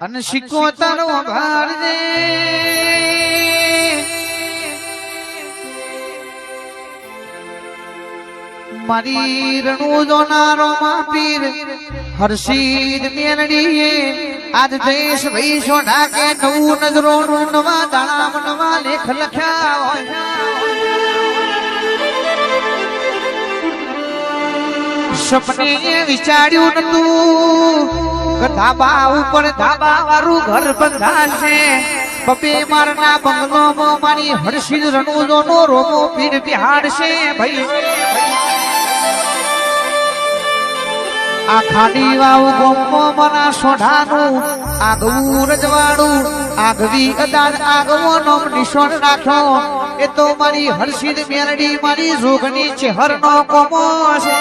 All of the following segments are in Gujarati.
અને શીખો તારો ભારજે મારી રણુ જોનારો માપીર હર્ષિદ મેરડીએ આજ દેશ ભાઈ છો ઢાકે નવું નજરો નવા દાણામ, નવા લેખ લખ્યા હોય. સપને વિચાર્યું નતું. કે ધાબા ઉપર ધાબા વાળું ઘર બંધાશે બબે મારના બંગલોમાં મારી હર્ષિદ રણુજો નો રોમો પીર બિહાડશે ભાઈ. આ ખાડી વાવ ગોમો મના સોઢાનું આગવું રજવાડું. આગવી અદાન આગવો નોમ નિશોન રાખો એ તો મારી હર્ષિદ મેરડી મારી જોગની ચહેરનો કોમો છે.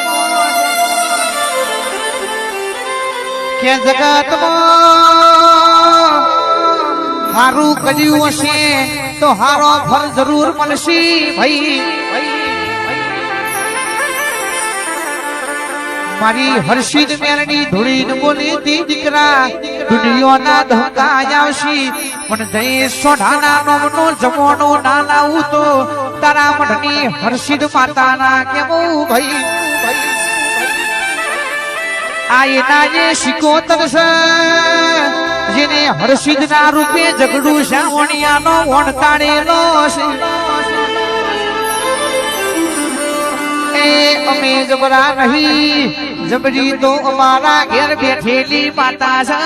કે જગતમાં હારું કર્યું હશે તો હારો ફળ જરૂર મળશે ભાઈ. મારી હર્ષિદ મેરણી ધૂળી બોલી તી દીકરા, દુનિયાના ધોકા આવશે. પણ જય સોઢાના નોમનો જમોનો ના લાવું તો તારા મઢની હર્ષિદ માતાના કેવું ભાઈ? આ એના જે શિકોતર છે. જેને હર્ષિદ ના રૂપે ઝઘડું શાવણિયાનો વણતાડેલો છે. અમે જબરા નહીં, જબરી તો અમારા ઘેર બેઠેલી માતા છે.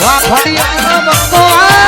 વાહ ફળિયાનો બંકો આ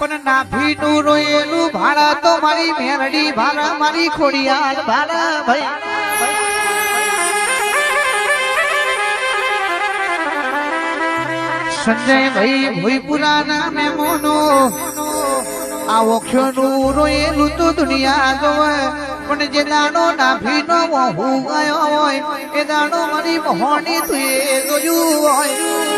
પણ નાભીનું રોયેલું ભાડા તો મારી મેરડી ભાડા મારી ખોડિયાર ભાડા ભાઈ. સંજય ભાઈ ભોયપુરા ના મેમોનો આ ઓખ્યોનું રોયેલું તો દુનિયા જોવે. પણ જે દાણો ના ભીનો હું ગયો હોય, એ દાણો મારી મોહની તું એ જોયું હોય.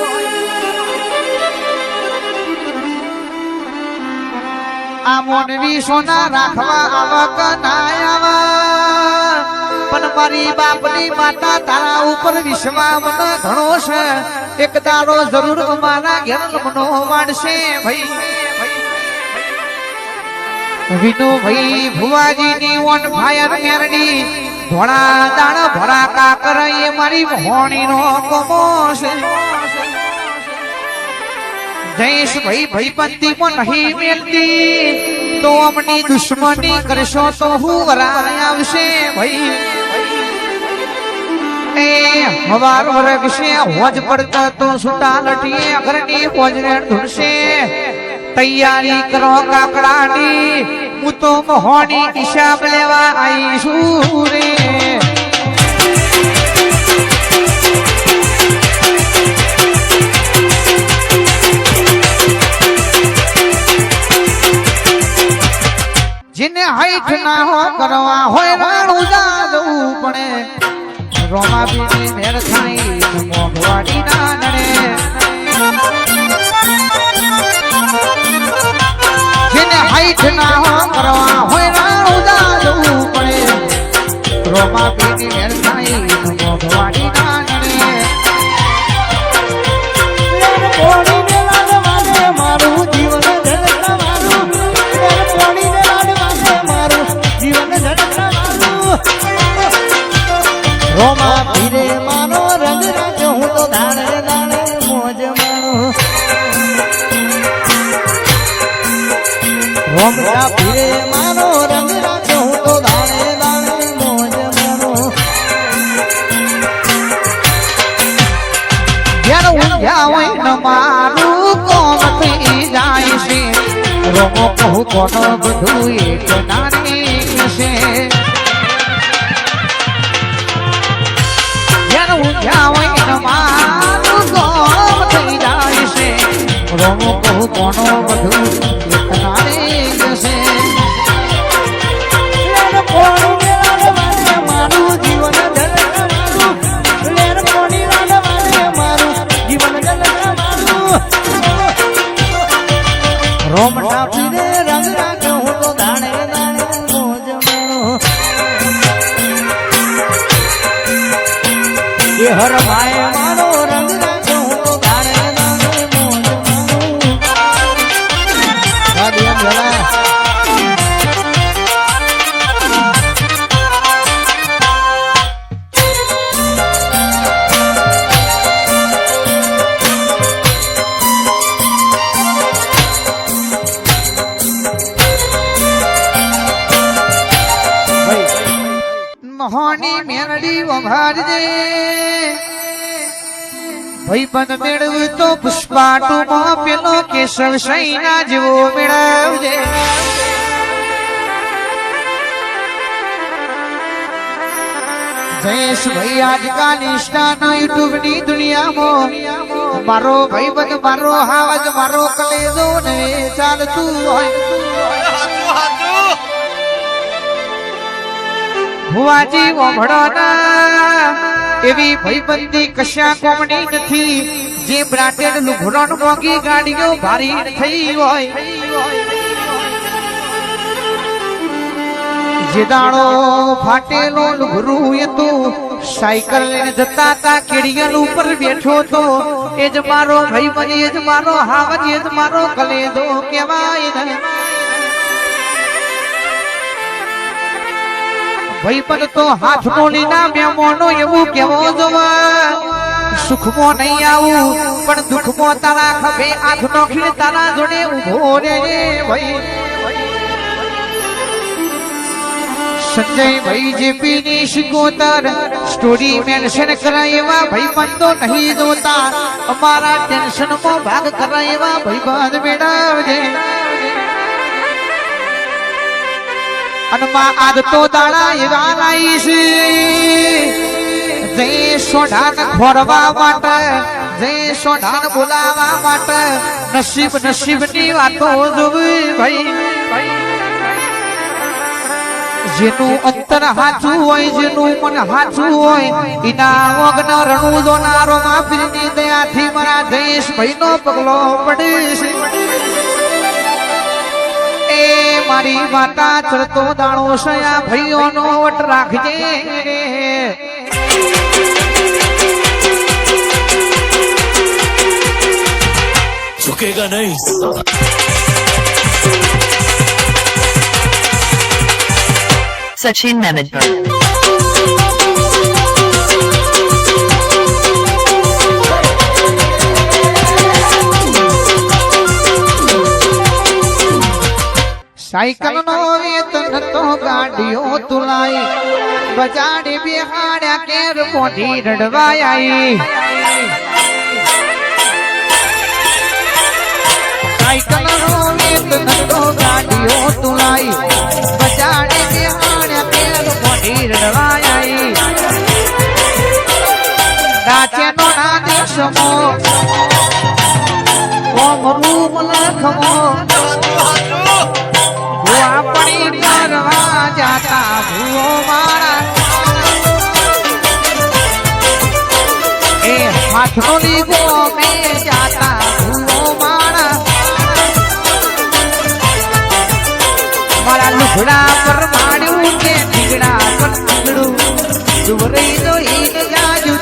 આ મોનવી સોના રાખવા આવક ના આવા. પણ મારી બાપની માતા તારા ઉપર વિશ્વાસ મને ઘણો છે. એક તારો જરૂર અમારા ઘેર મનો વાળશે ભાઈ. વિનુભાઈ ભુવાજી ની ઓન ફાયર મેરડી. ભોળા દાણ ભરા કાકર એ મારી ભોણી નો કોમો છે. જયેશ ભાઈ ભાઈબંધી માં નહીં મેલતી. તો અમની દુશ્મની કરશો તો હું વરાય આવશે ભાઈ. એ હવાર છે હોજ પડતા તો સુતા લટીએ અઘરની હોજને ઢૂંઢશે. તૈયારી કરો કાકડાની, હું તો મોહની હિસાબ લેવા આવીશું રે. ના હો કરવા હોય રાણું જાદવું પડે રોમા બીની મેર થાય મોઢવાડી ના નડે. જેને હાઈટ ના હો કરવા હોય રાણું જાદવું પડે રોમા બીની મેર થાય મોઢવાડી ના નડે. રોમા પીરે મારો રંગ રાજ હું તો દાણે દાણે મોજ મારો રોમા પીરે મારો રંગ રાજ હું તો દાણે દાણે મોજ મારો જ્યારે ઊંઘ્યા હોય ન કોનો બધું એક નાની છે. રોમ કહું કોનો બધું ભાઈબંધ મેળવતો તો પુષ્પા ટુમાં પેલો કેશવ સૈના જેવો મેળવજે. જયેશભાઈ આજકાલ ઇન્સ્ટાના યુટ્યુબની દુનિયામાં. મારો ભાઈબંધ, મારો હાવજ, મારો કલેજો ને ચાલતું હોય. ભુવાજી ઓભળો ના એવી ભયબંધી કશા કોમની નથી. જે બ્રાન્ડેડ લુઘડોન મોંઘી ગાડીઓ ભારી થઈ હોય. જે દાણો ફાટેલો લુઘરું એ તો સાયકલ લઈને જતા તા કેડિયલ ઉપર બેઠો તો એ જ મારો ભાઈ એ જ મારો હાવજ, એ જ મારો કલેદો કહેવાય ભાઈબંધ તો હાથનો લીના મેમોનો એવું કેવો જોવા. સુખમાં નહીં આવું, પણ દુઃખમાં તારા ખભે આંખ નોખીને તારા જોડે ઊભો રે ભાઈ. સંજય ભાઈ જેપી ની શિકોતર, સ્ટોરી મેન્શન કરાય એવા ભાઈબંધો નહીં જોતા. અમારા ટેન્શનમાં ભાગ કરાય એવા ભાઈબંધ મેળવજે. અને માં આજ તો એવા લાઈશ જય સોઢાન ખોરવા માટે, જય સોઢાન બોલાવા માટે નસીબ નસીબની વાતો જોવી ભાઈ. જેનું અંતર હાચું હોય, જેનું મન હાચું હોય, એના વગ્ન રણું જોનારો માફીની દયાથી મારા દેશ ભાઈ નો પગલો પડીશ એ મારી માતા ચડતો દાણો સયા ભાઈઓ નો વટ રાખજે. ઝુકેગા નહીં. સચિન મેનેજમેન્ટ. સાયકલ નો વેતન તો ગાડીઓ તુલાઈ બજાડી બિહાડ્યા કેર મોઢી રડવાઈ સાયકલ નો વેતન તો ગાડીઓ તુલાઈ બજાડી બિહાડ્યા કેર મોઢી રડવાઈ રાજ્ય નો ના દેશમો ઓમ રૂમ લખમો. ભૂવા પડી કરવા જાતા ભૂવો મારા. એ હાથનો પર માડ્યું કે પર ઠીકડું દુબરી તો ઈન જાજુ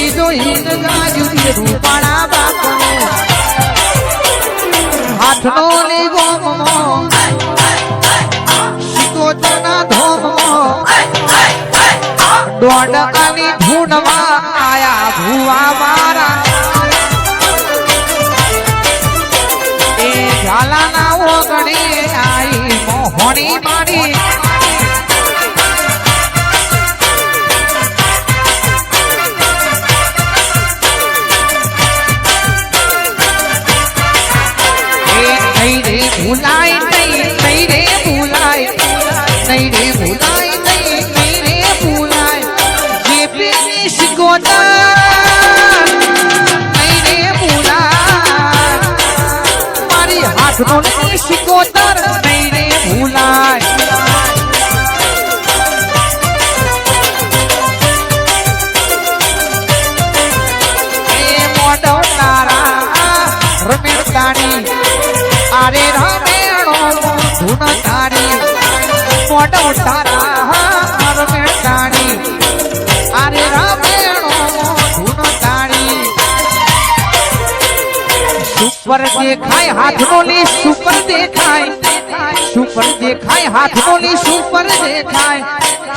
દુબરી હિંદ ગાજુ રૂપાણા બાપનું હાથનો લીગો મમો સિકોતરના ધોમો. દોડકાની ધૂનમાં આયા ભુવા મારા. એ ઝાલાના ઓગણી આઈ મોહણી મારી. મારી શિકોતર નહીં રે ભૂલાય. આરે રમેણો ધૂન તારી મોઢવ તારા સુપર દેખાય હાથનો લી સુપર દેખાય સુપર દેખાય હાથનો લી સુપર દેખાય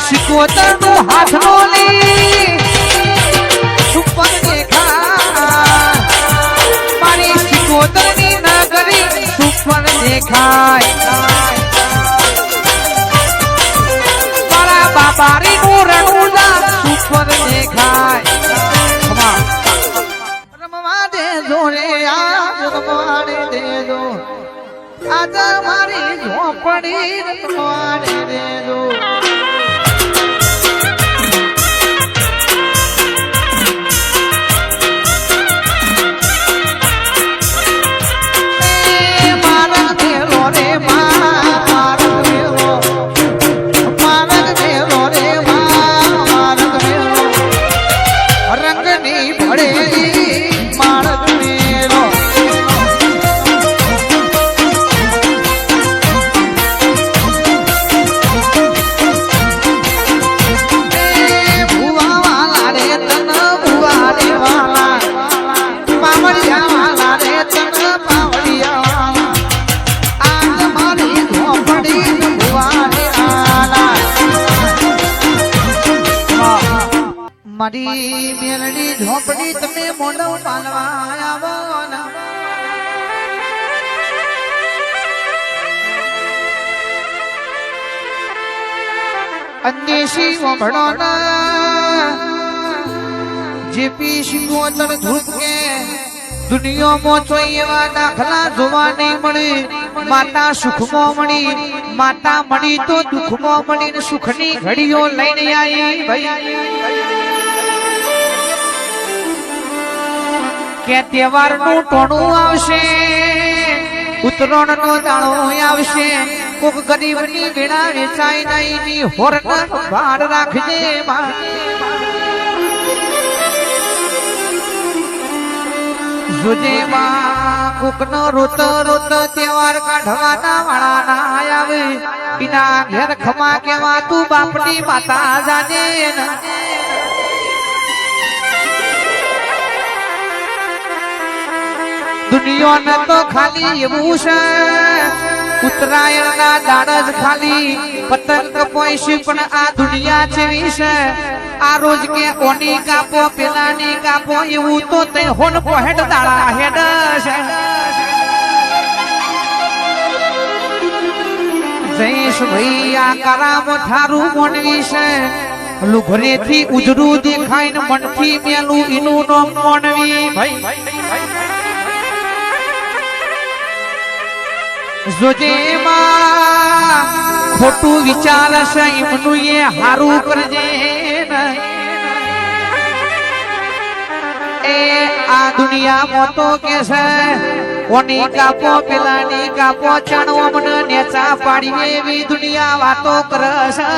શિકોતરનું હાથનો લી સુપર દેખાય મારી શિકોતરની નગરી સુપર દેખાય ઝોપડી રમવા દેજો મારી મેરડી ઝોપડી તમે મોડો પાલવા આવો અંદેશી ઓભણો ના જે પી શિકોતર ધૂપકે દુનિયામાં તો એવા દાખલા જોવા નહીં મળે. માતા સુખમાં મળી, માતા મળી તો દુઃખમાં મળી સુખની ઘડીઓ લઈને આવી ભાઈ. કે તહેવારનું ટોણું આવશે ઉત્તરાયણ નો દાણો આવશે, કોક ગરીબની વેળા વેચાઈ નહીં ની હોર ભાર રાખજે જોજે બા કોક નો રોત રોત તહેવાર કાઢવાના વાળા ના આવે, એના ઘેર ખમા કેવા તું બાપની માતા જાજે ને. દુનિયાને તો ખાલી એવું છે. ઉત્તરાયણ ના દાડ જ ખાલી પતંગ પોઈશી પણ આ દુનિયા જેવી છે. આ રોજ કે ઓની કાપો, પેલાની કાપો, એવું તો તે હોન પોહેડ દાડા હેડ છે. જયેશ ભાઈ કરામ થારું મોનવી છે. લુઘરેથી ઉજરું દેખાય ને મનથી મેલું એનું નામ મોનવી. ભાઈ જોજે માં ખોટું વિચાર છે, એમનું એ હારું કરજે એ આ દુનિયામાં તો કે છે, કોની કાપો પેલાની કાપો ચણવો મને નેચા પાડી એવી દુનિયા વાતો કરશે